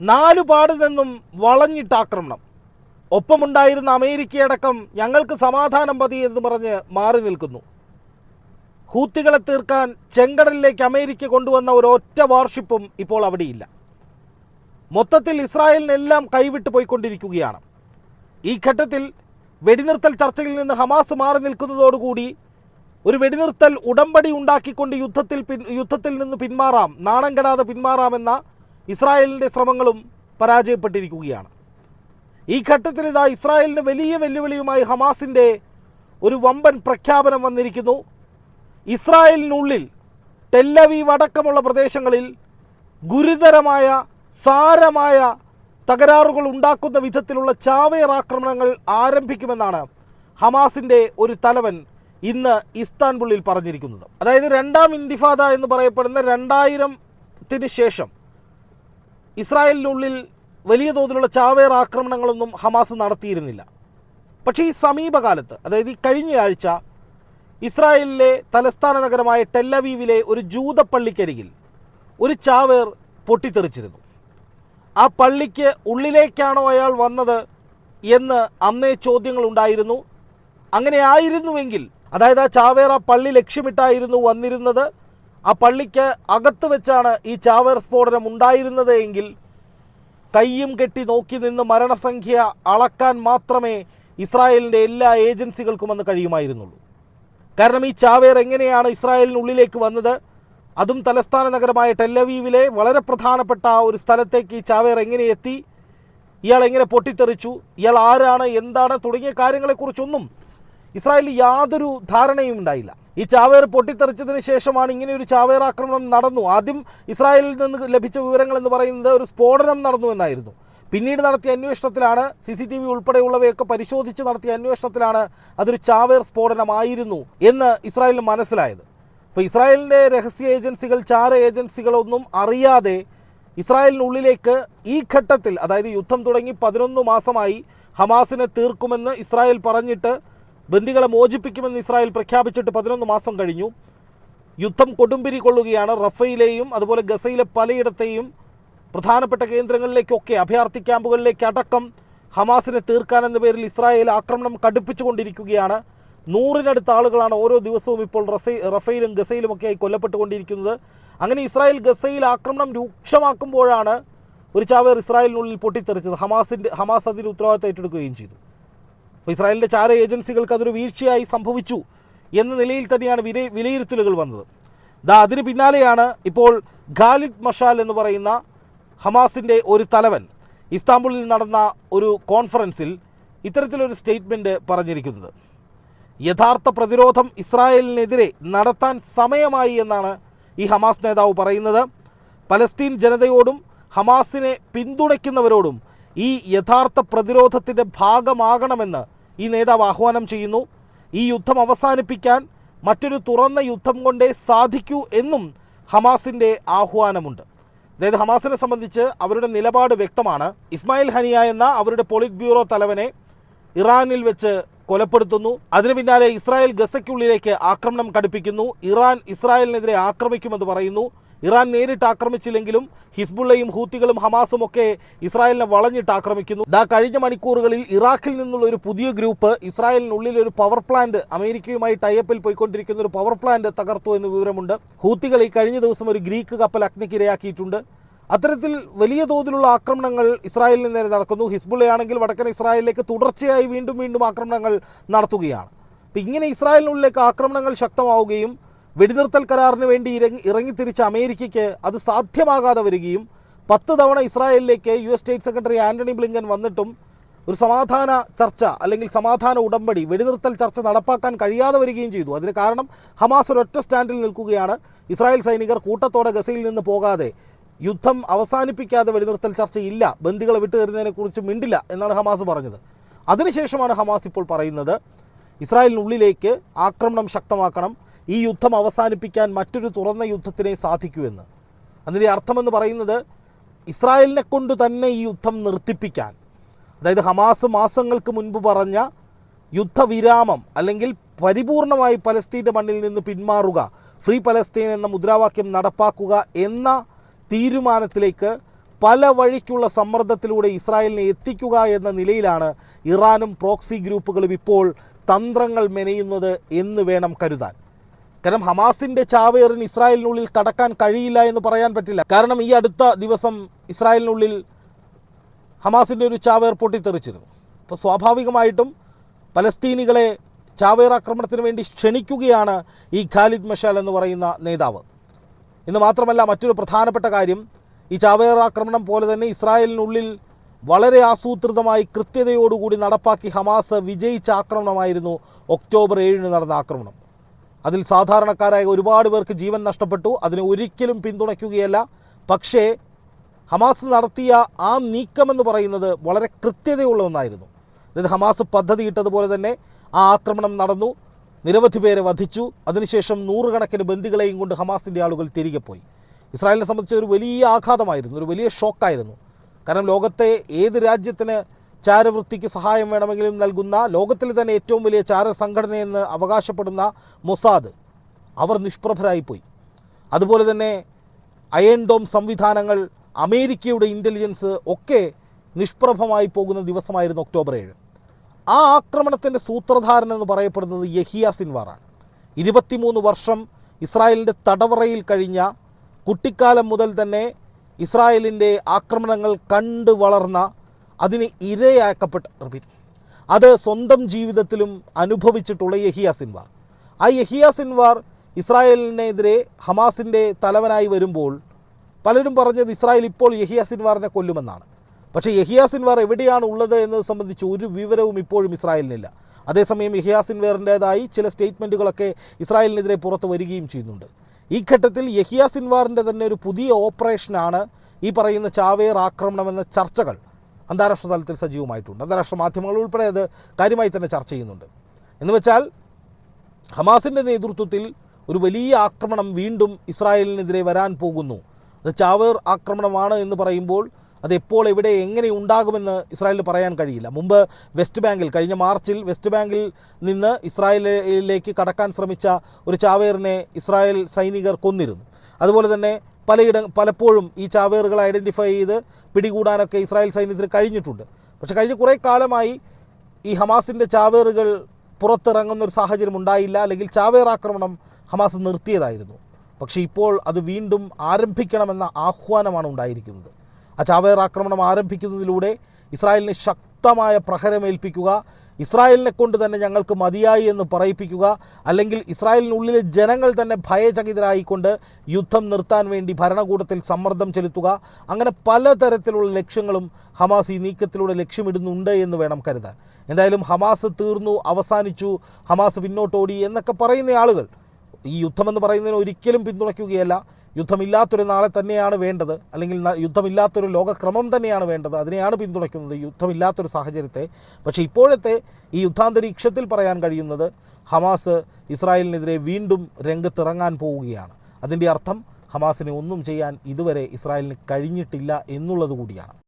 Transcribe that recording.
നാലുപാട് നിന്നും വളഞ്ഞിട്ട് ആക്രമണം. ഒപ്പമുണ്ടായിരുന്ന അമേരിക്കയടക്കം ഞങ്ങൾക്ക് സമാധാനം മതി എന്ന് പറഞ്ഞ് മാറി നിൽക്കുന്നു. ഹൂത്തികളെ തീർക്കാൻ ചെങ്കടലിലേക്ക് അമേരിക്ക കൊണ്ടുവന്ന ഒരു ഒറ്റ വാർഷിപ്പും ഇപ്പോൾ അവിടെയില്ല. മൊത്തത്തിൽ ഇസ്രായേലിനെല്ലാം കൈവിട്ട് പോയിക്കൊണ്ടിരിക്കുകയാണ്. ഈ ഘട്ടത്തിൽ വെടിനിർത്തൽ ചർച്ചയിൽ നിന്ന് ഹമാസ് മാറി നിൽക്കുന്നതോടുകൂടി ഒരു വെടിനിർത്തൽ ഉടമ്പടി ഉണ്ടാക്കിക്കൊണ്ട് യുദ്ധത്തിൽ യുദ്ധത്തിൽ നിന്ന് പിന്മാറാം നാണം കെടാതെ പിന്മാറാമെന്ന ഇസ്രായേലിന്റെ ശ്രമങ്ങളും പരാജയപ്പെട്ടിരിക്കുകയാണ്. ഈ ഘട്ടത്തിൽ ഇതാ ഇസ്രായേലിന് വലിയ വെല്ലുവിളിയുമായി ഹമാസിന്റെ ഒരു വമ്പൻ പ്രഖ്യാപനം വന്നിരിക്കുന്നു. ഇസ്രായേലിനുള്ളിൽ ടെല്ലവീവ് അടക്കമുള്ള പ്രദേശങ്ങളിൽ ഗുരുതരമായ സാരമായ തകരാറുകൾ ഉണ്ടാക്കുന്ന വിധത്തിലുള്ള ചാവേർ ആക്രമണങ്ങൾ ആരംഭിക്കുമെന്നാണ് ഹമാസിന്റെ ഒരു തലവൻ ഇന്ന് ഇസ്താൻബുളിൽ പറഞ്ഞിരിക്കുന്നത്. അതായത് രണ്ടാം ഇന്തിഫാദ എന്ന് പറയപ്പെടുന്ന രണ്ടായിരത്തിന് ശേഷം ഇസ്രായേലിനുള്ളിൽ വലിയ തോതിലുള്ള ചാവേർ ആക്രമണങ്ങളൊന്നും ഹമാസ് നടത്തിയിരുന്നില്ല. പക്ഷേ ഈ സമീപകാലത്ത് അതായത് ഈ കഴിഞ്ഞ ആഴ്ച ഇസ്രായേലിലെ തലസ്ഥാന നഗരമായ ടെല്ലവീവിലെ ഒരു ജൂതപ്പള്ളിക്കരികിൽ ഒരു ചാവേർ പൊട്ടിത്തെറിച്ചിരുന്നു. ആ പള്ളിക്ക് ഉള്ളിലേക്കാണോ അയാൾ വന്നത് എന്ന് അന്നേ ചോദ്യങ്ങളുണ്ടായിരുന്നു. അങ്ങനെ ആയിരുന്നുവെങ്കിൽ അതായത് ആ ചാവേർ ആ പള്ളി ലക്ഷ്യമിട്ടായിരുന്നു വന്നിരുന്നത് ആ പള്ളിക്ക് അകത്ത് വെച്ചാണ് ഈ ചാവേർ സ്ഫോടനം ഉണ്ടായിരുന്നത് എങ്കിൽ കയ്യും കെട്ടി നോക്കി നിന്ന് മരണസംഖ്യ അളക്കാൻ മാത്രമേ ഇസ്രായേലിന്റെ എല്ലാ ഏജൻസികൾക്കും അന്ന് കഴിയുമായിരുന്നുള്ളൂ. കാരണം ഈ ചാവേർ എങ്ങനെയാണ് ഇസ്രായേലിനുള്ളിലേക്ക് വന്നത്? അതും തലസ്ഥാന നഗരമായ ടെല്ലവീവിലെ വളരെ പ്രധാനപ്പെട്ട ആ ഒരു സ്ഥലത്തേക്ക് ഈ ചാവേർ എങ്ങനെ എത്തി? ഇയാൾ എങ്ങനെ പൊട്ടിത്തെറിച്ചു? ഇയാൾ ആരാണ്? എന്താണ്? തുടങ്ങിയ കാര്യങ്ങളെക്കുറിച്ചൊന്നും ഇസ്രായേലിൽ യാതൊരു ധാരണയും ഉണ്ടായില്ല. ഈ ചാവേർ പൊട്ടിത്തെറിച്ചതിന് ശേഷമാണ് ഇങ്ങനെ ഒരു ചാവേർ ആക്രമണം നടന്നു. ആദ്യം ഇസ്രായേലിൽ നിന്ന് ലഭിച്ച വിവരങ്ങൾ എന്ന് പറയുന്നത് ഒരു സ്ഫോടനം നടന്നു എന്നായിരുന്നു. പിന്നീട് നടത്തിയ അന്വേഷണത്തിലാണ് സി സി ടി വി ഉൾപ്പെടെയുള്ളവയൊക്കെ പരിശോധിച്ച് നടത്തിയ അന്വേഷണത്തിലാണ് അതൊരു ചാവേർ സ്ഫോടനമായിരുന്നു എന്ന് ഇസ്രായേലിന് മനസ്സിലായത്. അപ്പോൾ ഇസ്രായേലിന്റെ രഹസ്യ ഏജൻസികൾ ചാര ഏജൻസികളൊന്നും അറിയാതെ ഇസ്രായേലിനുള്ളിലേക്ക് ഈ ഘട്ടത്തിൽ അതായത് യുദ്ധം തുടങ്ങി പതിനൊന്ന് മാസമായി ഹമാസിനെ തീർക്കുമെന്ന് ഇസ്രായേൽ പറഞ്ഞിട്ട് ബന്ദികളെ മോചിപ്പിക്കുമെന്ന് ഇസ്രായേൽ പ്രഖ്യാപിച്ചിട്ട് പതിനൊന്ന് മാസം കഴിഞ്ഞു. യുദ്ധം കൊടുമ്പിരി കൊള്ളുകയാണ്. റഫയിലെയും അതുപോലെ ഗസയിലെ പലയിടത്തെയും പ്രധാനപ്പെട്ട കേന്ദ്രങ്ങളിലേക്കൊക്കെ അഭയാർത്ഥി ക്യാമ്പുകളിലേക്ക് അടക്കം ഹമാസിനെ തീർക്കാനെന്ന പേരിൽ ഇസ്രായേൽ ആക്രമണം കടുപ്പിച്ചുകൊണ്ടിരിക്കുകയാണ്. നൂറിനടുത്ത ആളുകളാണ് ഓരോ ദിവസവും ഇപ്പോൾ റസൈ റഫയിലും ഗസയിലുമൊക്കെയായി കൊല്ലപ്പെട്ടുകൊണ്ടിരിക്കുന്നത്. അങ്ങനെ ഇസ്രായേൽ ഗസയിൽ ആക്രമണം രൂക്ഷമാക്കുമ്പോഴാണ് ഒരു ചാവേർ ഇസ്രായേലിനുള്ളിൽ പൊട്ടിത്തെറിച്ചത്. ഹമാസിന്റെ ഹമാസ് അതിന് ഉത്തരവാദിത്തം ഏറ്റെടുക്കുകയും ചെയ്തു. ഇസ്രായേലിന്റെ ചാര ഏജൻസികൾക്ക് അതൊരു വീഴ്ചയായി സംഭവിച്ചു എന്ന നിലയിൽ തന്നെയാണ് വില വിലയിരുത്തലുകൾ വന്നത്. ദാ അതിന് പിന്നാലെയാണ് ഇപ്പോൾ ഖാലിദ് മഷാൽ എന്ന് പറയുന്ന ഹമാസിന്റെ ഒരു തലവൻ ഇസ്താംബുളിൽ നടന്ന ഒരു കോൺഫറൻസിൽ ഇത്തരത്തിലൊരു സ്റ്റേറ്റ്മെന്റ് പറഞ്ഞിരിക്കുന്നത്. യഥാർത്ഥ പ്രതിരോധം ഇസ്രായേലിനെതിരെ നടത്താൻ സമയമായി എന്നാണ് ഈ ഹമാസ് നേതാവ് പറയുന്നത്. പലസ്തീൻ ജനതയോടും ഹമാസിനെ പിന്തുണയ്ക്കുന്നവരോടും ഈ യഥാർത്ഥ പ്രതിരോധത്തിന്റെ ഭാഗമാകണമെന്ന് ഈ നേതാവ് ആഹ്വാനം ചെയ്യുന്നു. ഈ യുദ്ധം അവസാനിപ്പിക്കാൻ മറ്റൊരു തുറന്ന യുദ്ധം കൊണ്ടേ സാധിക്കൂ എന്നും ഹമാസിന്റെ ആഹ്വാനമുണ്ട്. അതായത് ഹമാസിനെ സംബന്ധിച്ച് അവരുടെ നിലപാട് വ്യക്തമാണ്. ഇസ്മായിൽ ഹനിയ എന്ന അവരുടെ പോളിറ്റ് ബ്യൂറോ തലവനെ ഇറാനിൽ വെച്ച് കൊലപ്പെടുത്തുന്നു. അതിനു പിന്നാലെ ഇസ്രായേൽ ഗസയ്ക്കുള്ളിലേക്ക് ആക്രമണം കടുപ്പിക്കുന്നു. ഇറാൻ ഇസ്രായേലിനെതിരെ ആക്രമിക്കുമെന്ന് പറയുന്നു. ഇറാൻ നേരിട്ട് ആക്രമിച്ചില്ലെങ്കിലും ഹിസ്ബുള്ളയും ഹൂത്തികളും ഹമാസും ഒക്കെ ഇസ്രായേലിനെ വളഞ്ഞിട്ട് ആക്രമിക്കുന്നു. ദാ കഴിഞ്ഞ മണിക്കൂറുകളിൽ ഇറാഖിൽ നിന്നുള്ള ഒരു പുതിയ ഗ്രൂപ്പ് ഇസ്രായേലിനുള്ളിൽ ഒരു പവർ പ്ലാന്റ് അമേരിക്കയുമായി ടൈപ്പിൽ പോയിക്കൊണ്ടിരിക്കുന്ന ഒരു പവർ പ്ലാന്റ് തകർത്തു എന്ന് വിവരമുണ്ട്. ഹൂത്തികൾ ഈ കഴിഞ്ഞ ദിവസം ഒരു ഗ്രീക്ക് കപ്പൽ അഗ്നിക്കിരയാക്കിയിട്ടുണ്ട്. അത്തരത്തിൽ വലിയ തോതിലുള്ള ആക്രമണങ്ങൾ ഇസ്രായേലിന് നേരെ നടക്കുന്നു. ഹിസ്ബുള്ളയാണെങ്കിൽ വടക്കൻ ഇസ്രായേലിലേക്ക് തുടർച്ചയായി വീണ്ടും വീണ്ടും ആക്രമണങ്ങൾ നടത്തുകയാണ്. അപ്പം ഇങ്ങനെ ഇസ്രായേലിനുള്ളിലേക്ക് ആക്രമണങ്ങൾ ശക്തമാവുകയും വെടിനിർത്തൽ കരാറിന് വേണ്ടി ഇറങ്ങി ഇറങ്ങിത്തിരിച്ച അമേരിക്കയ്ക്ക് അത് സാധ്യമാകാതെ വരികയും പത്ത് തവണ ഇസ്രായേലിലേക്ക് U S state secretary Antony Blinken വന്നിട്ടും ഒരു സമാധാന ചർച്ച അല്ലെങ്കിൽ സമാധാന ഉടമ്പടി വെടിനിർത്തൽ ചർച്ച നടപ്പാക്കാൻ കഴിയാതെ വരികയും ചെയ്തു. അതിന് കാരണം ഹമാസ് ഒരൊറ്റ സ്റ്റാൻഡിൽ നിൽക്കുകയാണ്. ഇസ്രായേൽ സൈനികർ കൂട്ടത്തോടെ ഗസയിൽ നിന്ന് പോകാതെ യുദ്ധം അവസാനിപ്പിക്കാതെ വെടിനിർത്തൽ ചർച്ചയില്ല ബന്ദികളെ വിട്ടുതരുന്നതിനെക്കുറിച്ച് മിണ്ടില്ല എന്നാണ് ഹമാസ് പറഞ്ഞത്. അതിനുശേഷമാണ് ഹമാസ് ഇപ്പോൾ പറയുന്നത് ഇസ്രായേലിനുള്ളിലേക്ക് ആക്രമണം ശക്തമാക്കണം ഈ യുദ്ധം അവസാനിപ്പിക്കാൻ മറ്റൊരു തുറന്ന യുദ്ധത്തിനെ സാധിക്കൂ എന്ന്. അതിന്റെ അർത്ഥമെന്ന് പറയുന്നത് ഇസ്രായേലിനെ കൊണ്ട് തന്നെ ഈ യുദ്ധം നിർത്തിപ്പിക്കാൻ. അതായത് ഹമാസ് മാസങ്ങൾക്ക് മുൻപ് പറഞ്ഞ യുദ്ധവിരാമം അല്ലെങ്കിൽ പരിപൂർണമായി പലസ്തീന്റെ മണ്ണിൽ നിന്ന് പിന്മാറുക ഫ്രീ പലസ്തീൻ എന്ന മുദ്രാവാക്യം നടപ്പാക്കുക എന്ന തീരുമാനത്തിലേക്ക് പല വഴിക്കുള്ള സമ്മർദ്ദത്തിലൂടെ ഇസ്രായേലിനെ എത്തിക്കുക എന്ന നിലയിലാണ് ഇറാനും പ്രോക്സി ഗ്രൂപ്പുകളും ഇപ്പോൾ തന്ത്രങ്ങൾ മെനയുന്നത് എന്ന് വേണം കരുതാൻ. കാരണം ഹമാസിന്റെ ചാവേറിന് ഇസ്രായേലിനുള്ളിൽ കടക്കാൻ കഴിയില്ല എന്ന് പറയാൻ പറ്റില്ല. കാരണം ഈ അടുത്ത ദിവസം ഇസ്രായേലിനുള്ളിൽ ഹമാസിന്റെ ഒരു ചാവേർ പൊട്ടിത്തെറിച്ചിരുന്നു. അപ്പോൾ സ്വാഭാവികമായിട്ടും പലസ്തീനികളെ ചാവേർ ആക്രമണത്തിന് വേണ്ടി ക്ഷണിക്കുകയാണ് ഈ ഖാലിദ് മഷാൽ എന്ന് പറയുന്ന നേതാവ്. ഇന്ന് മാത്രമല്ല മറ്റൊരു പ്രധാനപ്പെട്ട കാര്യം ഈ ചാവേർ ആക്രമണം പോലെ തന്നെ ഇസ്രായേലിനുള്ളിൽ വളരെ ആസൂത്രിതമായി കൃത്യതയോടുകൂടി നടപ്പാക്കി ഹമാസ് വിജയിച്ച ആക്രമണമായിരുന്നു ഒക്ടോബർ ഏഴിന് നടന്ന ആക്രമണം. അതിൽ സാധാരണക്കാരായ ഒരുപാട് പേർക്ക് ജീവൻ നഷ്ടപ്പെട്ടു. അതിനെ ഒരിക്കലും പിന്തുണയ്ക്കുകയല്ല. പക്ഷേ ഹമാസ് നടത്തിയ ആ നീക്കമെന്ന് പറയുന്നത് വളരെ കൃത്യതയുള്ള ഒന്നായിരുന്നു. അതായത് ഹമാസ് പദ്ധതിയിട്ടതുപോലെ തന്നെ ആ ആക്രമണം നടന്നു. നിരവധി പേരെ വധിച്ചു. അതിനുശേഷം നൂറുകണക്കിന് ബന്ദികളെയും കൊണ്ട് ഹമാസിന്റെ ആളുകൾ തിരികെ പോയി. ഇസ്രായേലിനെ സംബന്ധിച്ച് ഒരു വലിയ ആഘാതമായിരുന്നു. ഒരു വലിയ ഷോക്കായിരുന്നു. കാരണം ലോകത്തെ ഏത് രാജ്യത്തിന് ചാരവൃത്തിക്ക് സഹായം വേണമെങ്കിലും നൽകുന്ന ലോകത്തിലെ തന്നെ ഏറ്റവും വലിയ ചാര സംഘടനയെന്ന് അവകാശപ്പെടുന്ന മൊസാദ് അവർ നിഷ്പ്രഭരായിപ്പോയി. അതുപോലെ തന്നെ അയൺ ഡോം സംവിധാനങ്ങൾ അമേരിക്കയുടെ ഇന്റലിജൻസ് ഒക്കെ നിഷ്പ്രഭമായി പോകുന്ന ദിവസമായിരുന്നു ഒക്ടോബർ ഏഴ്. ആ ആക്രമണത്തിന്റെ സൂത്രധാരൻ എന്ന് പറയപ്പെടുന്നത് യഹിയ സിൻവാറാണ്. ഇരുപത്തിമൂന്ന് വർഷം ഇസ്രായേലിന്റെ തടവറയിൽ കഴിഞ്ഞ കുട്ടിക്കാലം മുതൽ തന്നെ ഇസ്രായേലിന്റെ ആക്രമണങ്ങൾ കണ്ടു വളർന്ന അതിന് ഇരയാക്കപ്പെട്ട റിപ്പീറ്റ് അത് സ്വന്തം ജീവിതത്തിലും അനുഭവിച്ചിട്ടുള്ള യഹിയ സിൻവാർ. ആ യഹിയ സിൻവാർ ഇസ്രായേലിനെതിരെ ഹമാസിന്റെ തലവനായി വരുമ്പോൾ പലരും പറഞ്ഞത് ഇസ്രായേൽ ഇപ്പോൾ യഹിയ സിൻവാറിനെ കൊല്ലുമെന്നാണ്. പക്ഷേ യഹിയ സിൻവാർ എവിടെയാണ് ഉള്ളത് എന്നത് സംബന്ധിച്ച് ഒരു വിവരവും ഇപ്പോഴും ഇസ്രായേലിനില്ല. അതേസമയം യഹിയ സിൻവാറിന്റേതായി ചില സ്റ്റേറ്റ്മെന്റുകളൊക്കെ ഇസ്രായേലിനെതിരെ പുറത്ത് വരികയും ചെയ്യുന്നുണ്ട്. ഈ ഘട്ടത്തിൽ യഹിയ സിൻവാറിന്റെ തന്നെ ഒരു പുതിയ ഓപ്പറേഷനാണ് ഈ പറയുന്ന ചാവേർ ആക്രമണം എന്ന ചർച്ചകൾ അന്താരാഷ്ട്ര തലത്തിൽ സജീവമായിട്ടുണ്ട്. അന്താരാഷ്ട്ര മാധ്യമങ്ങൾ ഉൾപ്പെടെ അത് കാര്യമായി തന്നെ ചർച്ച ചെയ്യുന്നുണ്ട്. എന്ന് വെച്ചാൽ ഹമാസിന്റെ നേതൃത്വത്തിൽ ഒരു വലിയ ആക്രമണം വീണ്ടും ഇസ്രായേലിനെതിരെ വരാൻ പോകുന്നു. അത് ചാവേർ ആക്രമണമാണ് എന്ന് പറയുമ്പോൾ അത് എപ്പോൾ എവിടെ എങ്ങനെ ഉണ്ടാകുമെന്ന് ഇസ്രായേലിന് പറയാൻ കഴിയില്ല. മുമ്പ് വെസ്റ്റ് ബാങ്കിൽ കഴിഞ്ഞ മാർച്ചിൽ വെസ്റ്റ് ബാങ്കിൽ നിന്ന് ഇസ്രായേലിലേക്ക് കടക്കാൻ ശ്രമിച്ച ഒരു ചാവേറിനെ ഇസ്രായേൽ സൈനികർ കൊന്നിരുന്നു. അതുപോലെ തന്നെ പലയിട പലപ്പോഴും ഈ ചാവേറുകൾ ഐഡന്റിഫൈ ചെയ്ത് പിടികൂടാനൊക്കെ ഇസ്രായേൽ സൈന്യത്തിന് കഴിഞ്ഞിട്ടുണ്ട്. പക്ഷേ കഴിഞ്ഞ കുറേ കാലമായി ഈ ഹമാസിന്റെ ചാവേറുകൾ പുറത്തിറങ്ങുന്ന ഒരു സാഹചര്യം ഉണ്ടായില്ല. അല്ലെങ്കിൽ ചാവേർ ആക്രമണം ഹമാസ് നിർത്തിയതായിരുന്നു. പക്ഷേ ഇപ്പോൾ അത് വീണ്ടും ആരംഭിക്കണമെന്ന ആഹ്വാനമാണ് ഉണ്ടായിരിക്കുന്നത്. ആ ചാവേർ ആക്രമണം ആരംഭിക്കുന്നതിലൂടെ ഇസ്രായേലിനെ ശക്തമായ പ്രഹരമേൽപ്പിക്കുക ഇസ്രായേലിനെ കൊണ്ട് തന്നെ ഞങ്ങൾക്ക് മതിയായി എന്ന് പറയിപ്പിക്കുക അല്ലെങ്കിൽ ഇസ്രായേലിനുള്ളിലെ ജനങ്ങൾ തന്നെ ഭയചകിതരായിക്കൊണ്ട് യുദ്ധം നിർത്താൻ വേണ്ടി ഭരണകൂടത്തിൽ സമ്മർദ്ദം ചെലുത്തുക. അങ്ങനെ പലതരത്തിലുള്ള ലക്ഷ്യങ്ങളും ഹമാസ് ഈ നീക്കത്തിലൂടെ ലക്ഷ്യമിടുന്നുണ്ട് എന്ന് വേണം കരുതാൻ. എന്തായാലും ഹമാസ് തീർന്നു അവസാനിച്ചു ഹമാസ് പിന്നോട്ടോടി എന്നൊക്കെ പറയുന്ന ആളുകൾ ഈ യുദ്ധമെന്ന് പറയുന്നതിന് ഒരിക്കലും പിന്തുണയ്ക്കുകയല്ല. യുദ്ധമില്ലാത്തൊരു നാളെ തന്നെയാണ് വേണ്ടത്. അല്ലെങ്കിൽ യുദ്ധമില്ലാത്തൊരു ലോകക്രമം തന്നെയാണ് വേണ്ടത്. അതിനെയാണ് പിന്തുണയ്ക്കുന്നത് യുദ്ധമില്ലാത്തൊരു സാഹചര്യത്തെ. പക്ഷേ ഇപ്പോഴത്തെ ഈ യുദ്ധാന്തരീക്ഷത്തിൽ പറയാൻ കഴിയുന്നത് ഹമാസ് ഇസ്രായേലിനെതിരെ വീണ്ടും രംഗത്തിറങ്ങാൻ പോവുകയാണ്. അതിന്റെ അർത്ഥം ഹമാസിനെ ഒന്നും ചെയ്യാൻ ഇതുവരെ ഇസ്രായേലിന് കഴിഞ്ഞിട്ടില്ല എന്നുള്ളത് കൂടിയാണ്.